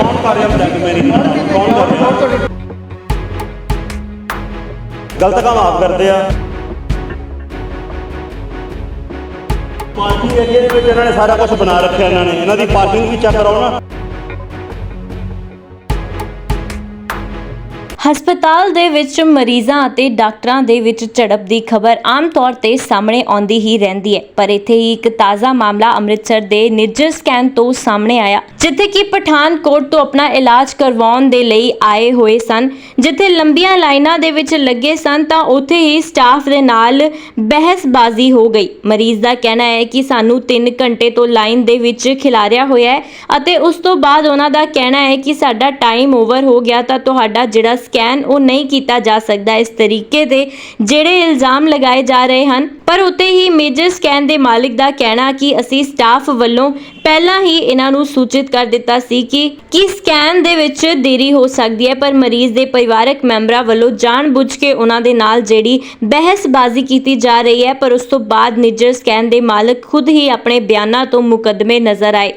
ਕੌਣ ਕਰ ਰਿਹਾ ਬਲੈਕਮੇਲਿੰਗ ਕੌਣ ਕਰ ਰਿਹਾ? ਗਲਤ ਕੰਮ ਆਪ ਕਰਦੇ ਆ। ਪਾਰਟੀ ਏਰੀਆ ਦੇ ਵਿੱਚ ਇਹਨਾਂ ਨੇ ਸਾਰਾ ਕੁਝ ਬਣਾ ਰੱਖਿਆ ਇਹਨਾਂ ਨੇ। ਇਹਨਾਂ ਦੀ ਪਾਰਕਿੰਗ ਵੀ ਚੈੱਕ ਕਰਾਓ ਨਾ। ਹਸਪਤਾਲ ਦੇ ਵਿੱਚ ਮਰੀਜ਼ਾਂ ਅਤੇ ਡਾਕਟਰਾਂ ਦੇ ਵਿੱਚ ਝੜਪ ਦੀ ਖਬਰ ਆਮ ਤੌਰ ਤੇ ਸਾਹਮਣੇ ਆਉਂਦੀ ਹੀ ਰਹਿੰਦੀ ਹੈ। ਪਰ ਇੱਥੇ ਹੀ ਇੱਕ ਤਾਜ਼ਾ ਮਾਮਲਾ ਅੰਮ੍ਰਿਤਸਰ ਦੇ ਨਿੱਜਰ ਸਕੈਨ ਤੋਂ ਸਾਹਮਣੇ ਆਇਆ, ਜਿੱਥੇ ਕਿ ਪਠਾਨਕੋਟ ਤੋਂ ਆਪਣਾ ਇਲਾਜ ਕਰਵਾਉਣ ਦੇ ਲਈ ਆਏ ਹੋਏ ਸਨ। ਜਿੱਥੇ ਲੰਬੀਆਂ ਲਾਈਨਾਂ ਦੇ ਵਿੱਚ ਲੱਗੇ ਸਨ ਤਾਂ ਉੱਥੇ ਹੀ ਸਟਾਫ ਦੇ ਨਾਲ ਬਹਿਸਬਾਜ਼ੀ ਹੋ ਗਈ। ਮਰੀਜ਼ ਦਾ ਕਹਿਣਾ ਹੈ ਕਿ ਸਾਨੂੰ 3 ਘੰਟੇ ਤੋਂ ਲਾਈਨ ਦੇ ਵਿੱਚ ਖਿਲਾਰਿਆ ਹੋਇਆ ਹੈ ਅਤੇ ਉਸ ਤੋਂ ਬਾਅਦ ਉਹਨਾਂ ਦਾ ਕਹਿਣਾ ਹੈ ਕਿ ਸਾਡਾ ਟਾਈਮ ਓਵਰ ਹੋ ਗਿਆ ਤਾਂ ਤੁਹਾਡਾ ਜਿਹੜਾ ਸਕੈਨ ਉਹ ਨਹੀਂ ਕੀਤਾ ਜਾ ਸਕਦਾ ਇਸ ਤਰੀਕੇ ਦੇ ਜਿਹੜੇ ਇਲਜ਼ਾਮ ਲਗਾਏ ਜਾ ਰਹੇ ਹਨ। ਪਰ ਉੱਤੇ ਹੀ ਮੇਜਰ ਸਕੈਨ ਦੇ ਮਾਲਕ ਦਾ ਕਹਿਣਾ ਕਿ ਅਸੀਂ ਸਟਾਫ ਵੱਲੋਂ ਪਹਿਲਾਂ ਹੀ ਇਹਨਾਂ ਨੂੰ ਸੂਚਿਤ ਕਰ ਦਿੱਤਾ ਸੀ ਕਿ ਕਿ ਸਕੈਨ ਦੇ ਵਿੱਚ ਦੇਰੀ ਹੋ ਸਕਦੀ ਹੈ, ਪਰ ਮਰੀਜ਼ ਦੇ ਪਰਿਵਾਰਕ ਮੈਂਬਰਾਂ ਵੱਲੋਂ ਜਾਣਬੁੱਝ ਕੇ ਉਹਨਾਂ ਦੇ ਨਾਲ ਜਿਹੜੀ ਬਹਿਸਬਾਜ਼ੀ ਕੀਤੀ ਜਾ ਰਹੀ ਹੈ, ਪਰ ਉਸ ਤੋਂ ਬਾਅਦ ਨਿੱਜਰ ਸਕੈਨ ਦੇ ਮਾਲਕ ਖੁਦ ਹੀ ਆਪਣੇ ਬਿਆਨਾਂ ਤੋਂ ਮੁਕੱਦਮੇ ਨਜ਼ਰ ਆਏ।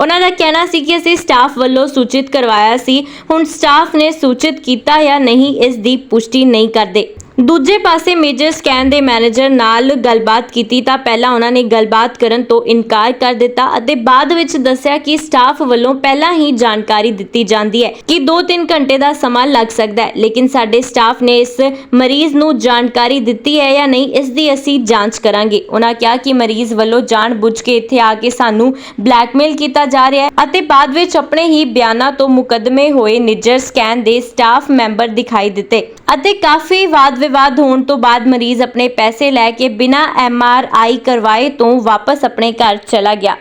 ਉਹਨਾਂ ਦਾ ਕਹਿਣਾ ਸੀ ਕਿ ਅਸੀਂ ਸਟਾਫ ਵੱਲੋਂ ਸੂਚਿਤ ਕਰਵਾਇਆ ਸੀ। ਹੁਣ ਸਟਾਫ ਨੇ ਸੂਚਿਤ ਕੀਤਾ ਜਾਂ ਨਹੀਂ, ਇਸ ਦੀ ਪੁਸ਼ਟੀ ਨਹੀਂ ਕਰਦੇ। ਦੂਜੇ ਪਾਸੇ ਮੇਜਰ ਸਕੈਨ ਦੇ ਮੈਨੇਜਰ ਨਾਲ ਗੱਲਬਾਤ ਕੀਤੀ ਤਾਂ ਪਹਿਲਾਂ ਉਹਨਾਂ ਨੇ ਗੱਲਬਾਤ ਕਰਨ ਤੋਂ ਇਨਕਾਰ ਕਰ ਦਿੱਤਾ ਅਤੇ ਬਾਅਦ ਵਿੱਚ ਦੱਸਿਆ ਕਿ ਸਟਾਫ ਵੱਲੋਂ ਪਹਿਲਾਂ ਹੀ ਜਾਣਕਾਰੀ ਦਿੱਤੀ ਜਾਂਦੀ ਹੈ ਕਿ 2-3 ਘੰਟੇ ਦਾ ਸਮਾਂ ਲੱਗ ਸਕਦਾ ਹੈ, ਲੇਕਿਨ ਸਾਡੇ ਸਟਾਫ ਨੇ ਇਸ ਮਰੀਜ਼ ਨੂੰ ਜਾਣਕਾਰੀ ਦਿੱਤੀ ਹੈ ਜਾਂ ਨਹੀਂ, ਇਸ ਦੀ ਅਸੀਂ ਜਾਂਚ ਕਰਾਂਗੇ। ਉਹਨਾਂ ਕਿਹਾ ਕਿ ਮਰੀਜ਼ ਵੱਲੋਂ ਜਾਣਬੁੱਝ ਕੇ ਇੱਥੇ ਆ ਕੇ ਸਾਨੂੰ ਬਲੈਕਮੇਲ ਕੀਤਾ ਜਾ ਰਿਹਾ ਹੈ ਅਤੇ ਬਾਅਦ ਵਿੱਚ ਆਪਣੇ ਹੀ ਬਿਆਨਾਂ ਤੋਂ ਮੁਕੱਦਮੇ ਹੋਏ ਨਿੱਜਰ ਸਕੈਨ ਦੇ ਸਟਾਫ ਮੈਂਬਰ ਦਿਖਾਈ ਦਿੱਤੇ। ਅਤੇ ਕਾਫੀ ਵਾਦ ਵਿਵਾਦ ਹੋਣ ਤੋਂ ਬਾਅਦ ਮਰੀਜ਼ ਆਪਣੇ ਪੈਸੇ ਲੈ ਕੇ ਬਿਨਾਂ ਐਮ ਆਰ ਆਈ ਕਰਵਾਏ ਤੋਂ ਵਾਪਸ ਆਪਣੇ ਘਰ ਚਲਾ ਗਿਆ।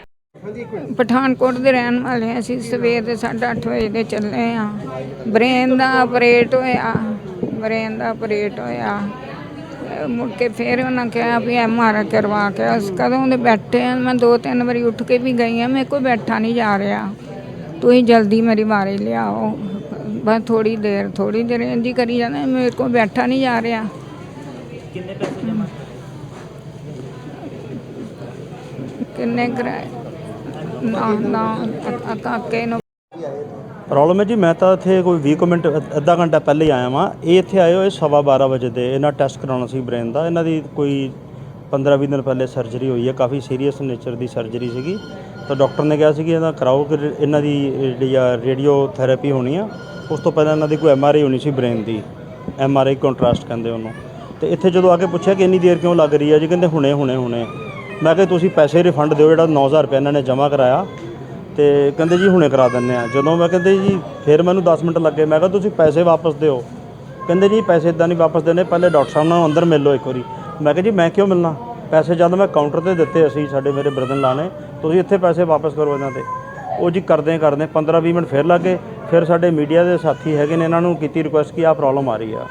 ਪਠਾਨਕੋਟ ਦੇ ਰਹਿਣ ਵਾਲੇ ਹਾਂ ਅਸੀਂ, ਸਵੇਰ ਦੇ 8:30 ਵਜੇ ਦੇ ਚੱਲੇ ਆ ਬ੍ਰੇਨ ਦਾ ਆਪਰੇਟ ਹੋਇਆ, ਬ੍ਰੇਨ ਦਾ ਆਪਰੇਟ ਹੋਇਆ। ਮੁੜ ਕੇ ਫਿਰ ਉਹਨਾਂ ਕਿਹਾ ਵੀ ਐਮ ਆਰ ਕਰਵਾ ਕੇ ਉਸ ਕਦੋਂ ਦੇ ਬੈਠੇ ਆ ਮੈਂ ਦੋ ਤਿੰਨ ਵਾਰੀ ਉੱਠ ਕੇ ਵੀ ਗਈ ਆ ਮੇਰੇ ਕੋਲ ਬੈਠਾ ਨਹੀਂ ਜਾ ਰਿਹਾ। ਤੁਸੀਂ ਜਲਦੀ ਮੇਰੀ ਵਾਰੀ ਲਿਆਓ। ਬਸ ਥੋੜੀ ਦੇਰ ਥੋੜੀ ਦੇਰ ਇੰਝ ਹੀ ਕਰੀ ਜਾਂਦੇ ਮੇਰੇ ਕੋਲ ਬੈਠਾ ਨਹੀਂ ਜਾ ਰਿਹਾ। ਕਿੰਨੇ ਕਰਾਏ? ਨਾ ਨਾ ਕਾਕੇ ਨੂੰ। ਪ੍ਰੋਬਲਮ ਹੈ ਜੀ ਮੈਂ ਤਾਂ ਇੱਥੇ ਕੋਈ 20 ਕੁ ਮਿੰਟ ਅੱਧਾ ਘੰਟਾ ਪਹਿਲੇ ਹੀ ਆਇਆ ਵਾਂ। ਇਹ ਇੱਥੇ ਆਏ ਹੋਏ ਸਵਾ 12 ਵਜੇ ਦੇ ਇਹਨਾਂ ਟੈਸਟ ਕਰਾਉਣਾ ਸੀ ਬ੍ਰੇਨ ਦਾ। ਇਹਨਾਂ ਦੀ ਕੋਈ 15-20 ਦਿਨ ਪਹਿਲੇ ਸਰਜਰੀ ਹੋਈ ਹੈ ਕਾਫੀ ਸੀਰੀਅਸ ਨੇਚਰ ਦੀ ਸਰਜਰੀ ਸੀਗੀ। ਤਾਂ ਡਾਕਟਰ ਨੇ ਕਿਹਾ ਸੀ ਕਿ ਇਹਦਾ ਕਰਾਓ ਕਿ ਇਹਨਾਂ ਦੀ ਜਿਹੜੀ ਆ ਰੇਡੀਓ ਥੈਰੇਪੀ ਹੋਣੀ ਆ ਉਸ ਤੋਂ ਪਹਿਲਾਂ ਇਹਨਾਂ ਦੀ ਕੋਈ ਐਮਆਰਆਈ ਹੋਣੀ ਸੀ ਬ੍ਰੇਨ ਦੀ ਐਮਆਰਆਈ ਕੰਟਰਾਸਟ ਕਹਿੰਦੇ ਉਹਨੂੰ। ਤੇ ਇੱਥੇ ਜਦੋਂ ਆ ਕੇ ਪੁੱਛਿਆ ਕਿ ਇੰਨੀ ਦੇਰ ਕਿਉਂ ਲੱਗ ਰਹੀ ਹੈ ਜੀ, ਕਹਿੰਦੇ ਹੁਣੇ ਹੁਣੇ ਹੁਣੇ। ਮੈਂ ਕਿਹਾ ਤੁਸੀਂ ਪੈਸੇ ਰਿਫੰਡ ਦਿਓ, ਜਿਹੜਾ 9000 ਰੁਪਏ ਇਹਨਾਂ ਨੇ ਜਮ੍ਹਾਂ ਕਰਾਇਆ। ਤੇ ਕਹਿੰਦੇ ਜੀ ਹੁਣੇ ਕਰਾ ਦਿੰਨੇ ਆ ਜਦੋਂ ਮੈਂ ਕਹਿੰਦੇ ਜੀ, ਫਿਰ ਮੈਨੂੰ 10 ਮਿੰਟ ਲੱਗੇ। ਮੈਂ ਕਿਹਾ ਤੁਸੀਂ ਪੈਸੇ ਵਾਪਸ ਦਿਓ। ਕਹਿੰਦੇ ਜੀ, ਪੈਸੇ ਇਦਾਂ ਨਹੀਂ ਵਾਪਸ ਦੇਣੇ, ਪਹਿਲੇ ਡਾਕਟਰ ਸਾਹਿਬ ਨਾਲ ਅੰਦਰ ਮਿਲ ਲਓ ਇੱਕ ਵਾਰੀ। ਮੈਂ ਕਿਹਾ ਜੀ, ਮੈਂ ਕਿਉਂ ਮਿਲਣਾ? ਪੈਸੇ ਜਦ ਮੈਂ ਕਾਊਂਟਰ ਤੇ ਦਿੱਤੇ ਅਸੀਂ, ਸਾਡੇ ਮੇਰੇ ਬ੍ਰਦਰ ਲਾਣੇ, ਤੁਸੀਂ ਇੱਥੇ ਪੈਸੇ ਵਾਪਸ ਕਰੋ ਇਹਨਾਂ ਤੇ ਉਹ ਜੀ ਕਰਦੇ ਕਰਦੇ 15 20 ਮਿੰਟ ਫਿਰ ਲੱਗੇ। ਫਿਰ ਸਾਡੇ ਮੀਡੀਆ ਦੇ ਸਾਥੀ ਹੈਗੇ ਨੇ ਇਹਨਾਂ ਨੂੰ ਕੀਤੀ ਰਿਕੁਐਸਟ ਕਿ ਆਹ ਪ੍ਰੋਬਲਮ ਆ ਰਹੀ ਆ।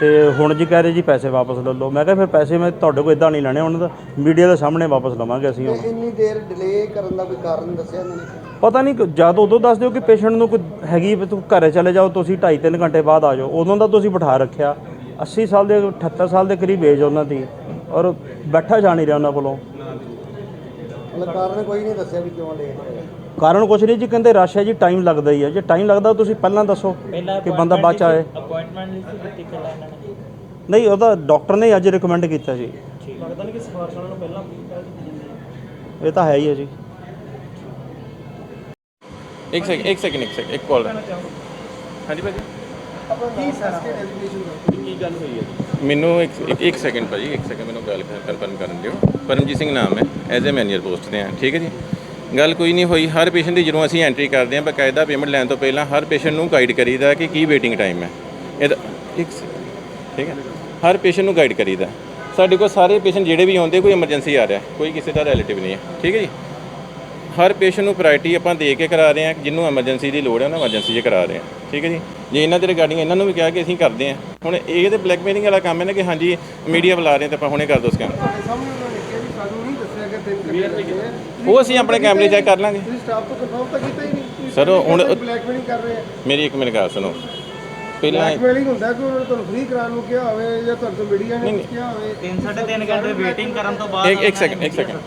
ਤੇ ਹੁਣ ਜੀ ਕਹਿ ਰਹੇ ਜੀ ਪੈਸੇ ਵਾਪਸ ਲੈ ਲਓ। ਮੈਂ ਕਿਹਾ ਫਿਰ ਪੈਸੇ ਮੈਂ ਤੁਹਾਡੇ ਕੋਲ ਇਦਾਂ ਨਹੀਂ ਲੈਣੇ ਉਹਨਾਂ ਦਾ ਮੀਡੀਆ ਦੇ ਸਾਹਮਣੇ ਵਾਪਸ ਲਵਾਂਗੇ ਅਸੀਂ ਹੁਣ। ਇੰਨੀ ਦੇਰ ਡਿਲੇ ਕਰਨ ਦਾ ਕੋਈ ਕਾਰਨ ਦੱਸਿਆ ਇਹਨਾਂ ਨੇ? ਪਤਾ ਨਹੀਂ ਜਦ ਉਦੋਂ ਦੱਸ ਦਿਓ ਕਿ ਪੇਸ਼ੈਂਟ ਨੂੰ ਕੋਈ ਹੈਗੀ ਵੀ ਤੂੰ ਘਰੇ ਚਲੇ ਜਾਓ ਤੁਸੀਂ 2.5 3 ਘੰਟੇ ਬਾਅਦ ਆ ਜਾਓ। ਉਦੋਂ ਦਾ ਤੁਸੀਂ ਬਿਠਾ ਰੱਖਿਆ। 80 ਸਾਲ ਦੇ 78 ਸਾਲ ਦੇ ਕਰੀਬ ਏਜ ਉਹਨਾਂ ਦੀ। ਔਰ ਬੈਠਾ ਜਾ ਨਹੀਂ ਰਿਹਾ ਉਹਨਾਂ ਕੋਲੋਂ। ਮਤਲਬ ਕਾਰਨ ਕੋਈ ਨਹੀਂ ਦੱਸਿਆ ਵੀ ਕਿਉਂ ਲੇਟ ਹੋਇਆ। ਕਾਰਨ ਕੁਛ ਨਹੀਂ ਜੀ ਕਹਿੰਦੇ ਰਸ਼ ਹੈ ਜੀ ਟਾਈਮ ਲੱਗਦਾ ਹੀ ਹੈ। ਜੇ ਟਾਈਮ ਲੱਗਦਾ ਤੁਸੀਂ ਪਹਿਲਾਂ ਦੱਸੋ ਕਿ ਬੰਦਾ ਬਾਅਦ ਚ ਆਏ। ਅਪਾਇੰਟਮੈਂਟ ਲਈ ਸੀ ਦਿੱਤੀ ਪਹਿਲਾਂ ਇਹਨਾਂ ਨੇ? ਨਹੀਂ ਉਹਦਾ ਡਾਕਟਰ ਨੇ ਅੱਜ ਰਿਕਮੈਂਡ ਕੀਤਾ ਜੀ। ਲੱਗਦਾ ਨਹੀਂ ਕਿ ਸਿਫਾਰਿਸ਼ ਉਹਨਾਂ ਨੂੰ ਪਹਿਲਾਂ ਇਹ ਤਾਂ ਹੈ ਹੀ ਹੈ ਜੀ। ਇੱਕ ਸੈਕਿੰਡ ਇੱਕ ਸੈਕਿੰਡ ਇੱਕ ਸੈਕਿੰਡ ਇੱਕ ਕਾਲ ਹਾਂਜੀ ਭਾਜੀ। ਕੀ ਸਰ ਕੇ ਡੈਜ਼ਿਗਨੇਸ਼ਨ ਕੀ ਗੱਲ ਹੋਈ ਹੈ ਮੈਨੂੰ ਇੱਕ ਇੱਕ- ਇੱਕ ਸੈਕਿੰਡ ਭਾਜੀ, ਇੱਕ ਸੈਕਿੰਡ ਮੈਨੂੰ ਗੱਲ ਕਨਫਰਮ ਕਰਨ ਦਿਓ। ਪਰਮਜੀਤ ਸਿੰਘ ਨਾਮ ਹੈ ਐਜ਼ ਅ ਮੈਨੇਜਰ ਪੋਸਟ ਤੇ ਹਾਂ, ਠੀਕ ਹੈ ਜੀ? ਗੱਲ ਕੋਈ ਨਹੀਂ ਹੋਈ, ਹਰ ਪੇਸ਼ੈਂਟ ਦੀ ਜਦੋਂ ਅਸੀਂ ਐਂਟਰੀ ਕਰਦੇ ਹਾਂ, ਬਕਾਇਦਾ ਪੇਮੈਂਟ ਲੈਣ ਤੋਂ ਪਹਿਲਾਂ ਹਰ ਪੇਸ਼ੈਂਟ ਨੂੰ ਗਾਈਡ ਕਰੀਦਾ ਕਿ ਕੀ ਵੇਟਿੰਗ ਟਾਈਮ ਹੈ। ਇਹਦਾ ਇੱਕ ਸੈਕਿੰਡ ਠੀਕ ਹੈ? ਹਰ ਪੇਸ਼ੈਂਟ ਨੂੰ ਗਾਈਡ ਕਰੀਦਾ। ਸਾਡੇ ਕੋਲ ਸਾਰੇ ਪੇਸ਼ੈਂਟ ਜਿਹੜੇ ਵੀ ਆਉਂਦੇ, ਕੋਈ ਐਮਰਜੈਂਸੀ ਆ ਰਿਹਾ, ਕੋਈ ਕਿਸੇ ਦਾ ਰਿਲੇਟਿਵ ਨਹੀਂ ਹੈ, ਠੀਕ ਹੈ ਜੀ? ਹਰ ਪੇਸ਼ੈਂਟ ਨੂੰ ਪ੍ਰਾਇੋਰਟੀ ਆਪਾਂ ਦੇ ਕੇ ਕਰਾ ਰਹੇ ਹਾਂ ਜਿਹਨੂੰ ਐਮਰਜੈਂਸੀ ਦੀ ਲੋੜ ਹੈ, ਉਹਨਾਂ ਐਮਰਜੈਂਸੀ 'ਚ ਕਰਾ ਰਹੇ ਹਾਂ, ਠੀਕ ਹੈ ਜੀ? ਜੇ ਇਹਨਾਂ ਦੇ ਰਿਗਾਰਡਿੰਗ ਇਹਨਾਂ ਨੂੰ ਵੀ ਕਿਹਾ ਕਿ ਅਸੀਂ ਕਰਦੇ ਹਾਂ। ਹੁਣ ਇਹ ਤੇ ਬਲੈਕਮੇਲਿੰਗ ਵਾਲਾ ਕੰਮ ਹੈ ਨਾ ਕਿ ਹਾਂਜੀ ਮੀਡੀਆ ਬੁਲਾ ਰਹੇ ਤਾਂ ਆਪਾਂ ਹੁਣੇ ਕਰ ਦੋ ਆ। ਉਹ ਅਸੀਂ ਆਪਣੇ ਕੈਮਰੇ ਚੈੱਕ ਕਰ ਲਾਂਗੇ। ਤੁਸੀਂ ਸਟਾਫ ਤੋਂ ਕਨਫਰਮ ਤਾਂ ਕੀਤਾ ਹੀ ਨਹੀਂ। Sir, ਉਹ ਹੁਣ- ਬਲੈਕਮੇਲਿੰਗ ਕਰ ਰਹੇ ਆ। ਮੇਰੀ ਇੱਕ ਮਿੰਟ ਗੱਲ ਸੁਣੋ। ਪਹਿਲਾਂ ਬਲੈਕਮੇਲਿੰਗ ਹੁੰਦਾ ਕਿ ਉਹਨਾਂ ਤੁਹਾਨੂੰ ਫ੍ਰੀ ਕਰਾਉਣ ਨੂੰ ਕਿਹਾ ਹੋਵੇ ਜਾਂ ਤੁਹਾਡੇ ਤੋਂ ਮੀਡੀਆ ਨੇ ਕਿਹਾ ਹੋਵੇ। 3 3.5 ਘੰਟੇ ਵੇਟਿੰਗ ਕਰਨ ਤੋਂ ਬਾਅਦ ਇੱਕ ਇੱਕ ਸੈਕਿੰਡ ਇੱਕ ਸੈਕਿੰਡ